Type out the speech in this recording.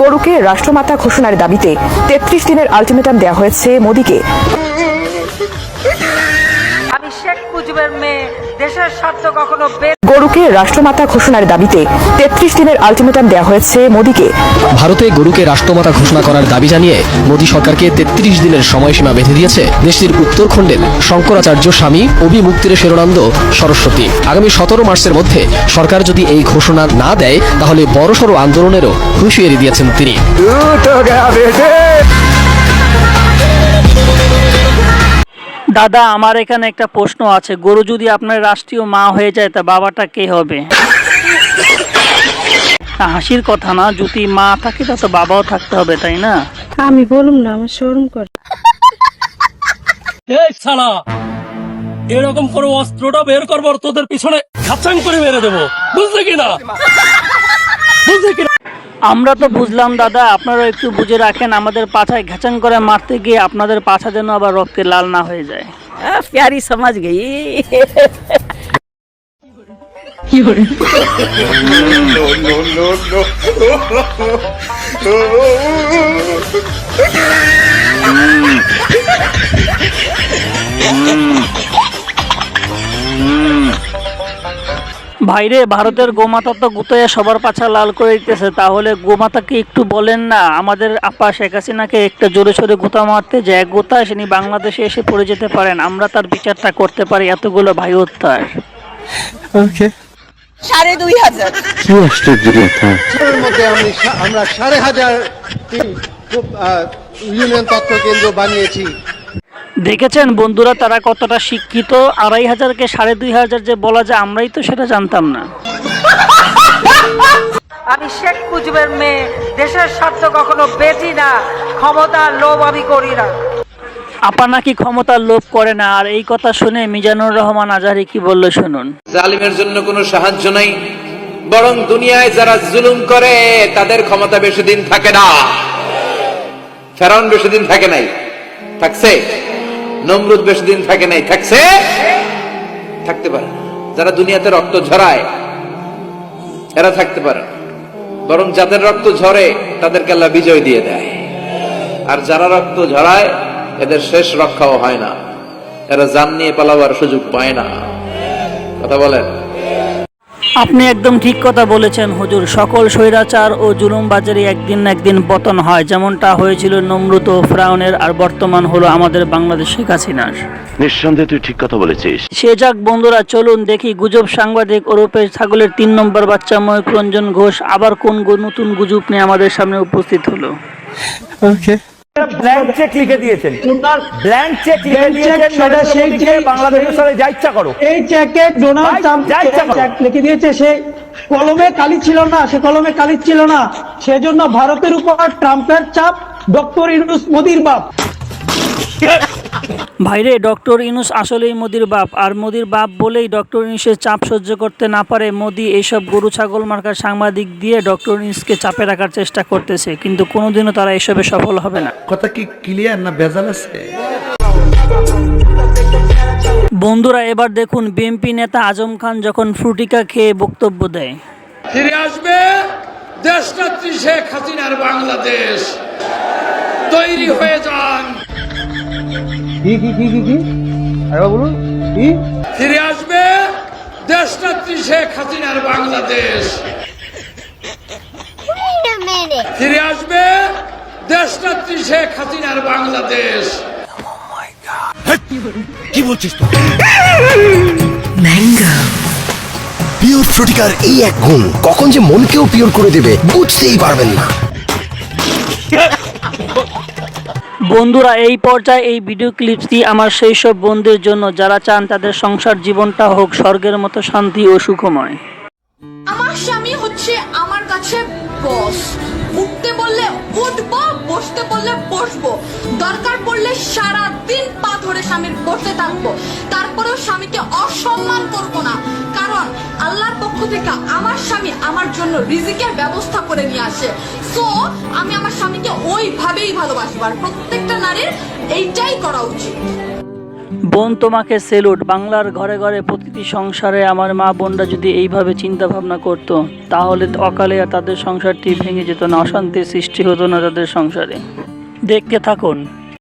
গরুকে রাষ্ট্রমাতা ঘোষণার দাবিতে তেত্রিশ দিনের আলটিমেটাম দেওয়া হয়েছে মোদীকে। আমি শেখ মুজিবের মেয়ে। গরুকে রাষ্ট্রমাতা ঘোষণার দাবিতে তেত্রিশ দিনের আলটিমেটাম দেওয়া হয়েছে মোদীকে। ভারতে গরুকে রাষ্ট্রমাতা ঘোষণা করার দাবি জানিয়ে মোদী সরকারকে তেত্রিশ দিনের সময়সীমা বেঁধে দিয়েছে দেশটির উত্তরখণ্ডের শঙ্করাচার্য স্বামী অভি মুক্তির শেরণানন্দ সরস্বতী। আগামী সতেরো মার্চের মধ্যে সরকার যদি এই ঘোষণা না দেয় তাহলে বড়সড় আন্দোলনেরও হুঁশিয়ারি দিয়েছেন তিনি। দাদা আমার এখানে একটা প্রশ্ন আছে। গরু যদি আপনার রাষ্ট্রীয় মা হয়ে যায় তা বাবাটা কে হবে? না, হাসির কথা না। যদি মা থাকে তা তো বাবাও থাকতে হবে তাই না? আমি বলুম না আমার শরম করে। এই শালা এরকম করে অস্ত্রটা বের করব আর তোদের পিছনে খাচাং করে মেরে দেবো। বুঝলে কিনা? বুঝলে কিনা? আমরা তো বুঝলাম দাদা আপনারা একটু বুঝে রাখেন আমাদের পাছায় ঘেচাং করে মারতে গিয়ে আপনাদের পাছা যেন আবার রক্তে লাল না হয়ে যায়। প্যারি সমাজ গই। ভাইরে ভারতের গোমাতা তো গুতাইয়া সবার পাছা লাল করে দিতেছে তাহলে গোমাতাকে একটু বলেন না? আমাদের আপা শেখ হাসিনাকে একটা জোরে সোরে গোতা মারতে যে এক গোতা তিনি বাংলাদেশে এসে পড়ে যেতে পারেন। আমরা তার বিচারটা করতে পারি এতগুলো ভাই হত্যার সাড়ে দুই হাজার। এর মধ্যে আমি আমরা সাড়ে হাজার ইউনিয়ন তথ্য কেন্দ্র বানিয়েছি। দেখেছেন বন্ধুরা তারা কতটা শিক্ষিত? আড়াই হাজারকে সাড়ে দুই হাজার যে বলা যায় আমরাই তো সেটা জানতাম না। আমি শেখ মুজিবের মেয়ে দেশের স্বার্থ কখনো বেচি না ক্ষমতার লোভ আমি করি না। আপা নাকি ক্ষমতার লোভ করে না আর এই কথা শুনে মিজানুর রহমান আজারি কি বলল শুনুন। জালিমের জন্য কোনো সাহায্য নাই বরং দুনিয়ায় যারা জুলুম করে তাদের ক্ষমতা বেশি দিন থাকে না। ফেরাউন বেশি দিন থাকে নাই। থাকছে? নমরুদ বেশি দিন থাকে নাই, থাকছে? থাকতে পারে যারা দুনিয়াতে রক্ত ঝরায়, এরা থাকতে পারে বরং যাদের রক্ত ঝরে, তাদেরকে আল্লাহ বিজয় দিয়ে দেয়। আর যারা রক্ত ঝরায়, এদের শেষ রক্ষাও হয় না। এরা জান নিয়ে পালাবার সুযোগ পায় না। কথা বলেন? আপনি একদম ঠিক কথা বলেছেন হুজুর। সকল স্বৈরাচার ও জুলুমবাজারই একদিন না একদিন পতন হয়। যেমনটা হয়েছিল নমরুত ও ফ্রাউনের আর বর্তমান হলো আমাদের বাংলাদেশ শেখ হাসিনার। নিঃসন্দেহে তুই ঠিক কথা বলেছিস। সে যাক বন্ধুরা চলুন দেখি গুজব সাংবাদিক ওরূপে ছাগলের তিন নম্বর বাচ্চা ময়ূক রঞ্জন ঘোষ আবার কোন নতুন গুজব নিয়ে আমাদের সামনে উপস্থিত হলো। ব্ল্যাঙ্ক চেক লিখে দিয়েছেন। ব্ল্যাঙ্ক চেক লিখে দিয়েছেন সেই চেক বাংলাদেশের সাথে যা ইচ্ছা করো। এই চেকে ডোনাল্ড ট্রাম্প যা ইচ্ছা চেক লিখে দিয়েছে সে কলমে কালি ছিল না সে কলমে কালি ছিল না। সেজন্য ভারতের উপর ট্রাম্পের চাপ ডক্টর ইউনুস মোদির বাপ। ভাইরে ডক্টর ইনুস আসলেই মোদির বাপ আর মোদির বাপ বলেই ডক্টর ইনুসের চাপ সহ্য করতে না পারে মোদি এইসব গরু ছাগল মার্কার সাংবাদিক দিয়ে ডক্টর ইনুসকে চাপে রাখার চেষ্টা করতেছে কিন্তু কোনোদিনও তারা এসবে সফল হবে না। কথা কি ক্লিয়ার না ভেজাল আছে? বন্ধুরা এবার দেখুন বিএনপি নেতা আজম খান যখন ফ্রুটিকা খেয়ে বক্তব্য দেয়। ফিরে আসবে দেশনেত্রী শেখ হাসিনার বাংলাদেশ। তৈরি হয়ে যান কি কি কি কি কি? বলুন কি? ফিরে আসবে দেশনেত্রী শেখ হাসিনার বাংলাদেশ। ফিরে আসবে দেশনেত্রী শেখ হাসিনার বাংলাদেশ। পিওর ফ্রুটিকার এই এক গুণ কখন যে মনকেও পিওর করে দেবে বুঝতেই পারবেন না। বন্ধুরা, এই পর্যায়ে এই ভিডিও ক্লিপসটি আমার সেই সব বন্ধুদের জন্য যারা চান তাদের সংসার জীবনটা হোক স্বর্গের মতো শান্তি ও সুখময়। আমার স্বামী হচ্ছে আমার কাছে বস উঠতে বললে বসতে বললে বসবো। দরকার পড়লে সারা দিন পা ধরে স্বামীর বসতে থাকব। তারপরেও স্বামীকে অসম্মান করব না। কারণ আল্লাহর পক্ষ থেকে আমার স্বামী আমার জন্য রিজিকের ব্যবস্থা করে নিয়ে আসে। সো আমি আমার স্বামীকে ওইভাবেই ভালোবাসবো। আর প্রত্যেকটা নারীর এইটাই করা উচিত। বোন তোমাকে সেলুট। বাংলার ঘরে ঘরে প্রতিটি সংসারে আমার মা বোনরা যদি এইভাবে চিন্তা ভাবনা করত, তাহলে অকালে তাদের সংসারটি ভেঙে যেত না, অশান্তির সৃষ্টি হতো না তাদের সংসারে। দেখতে থাকুন।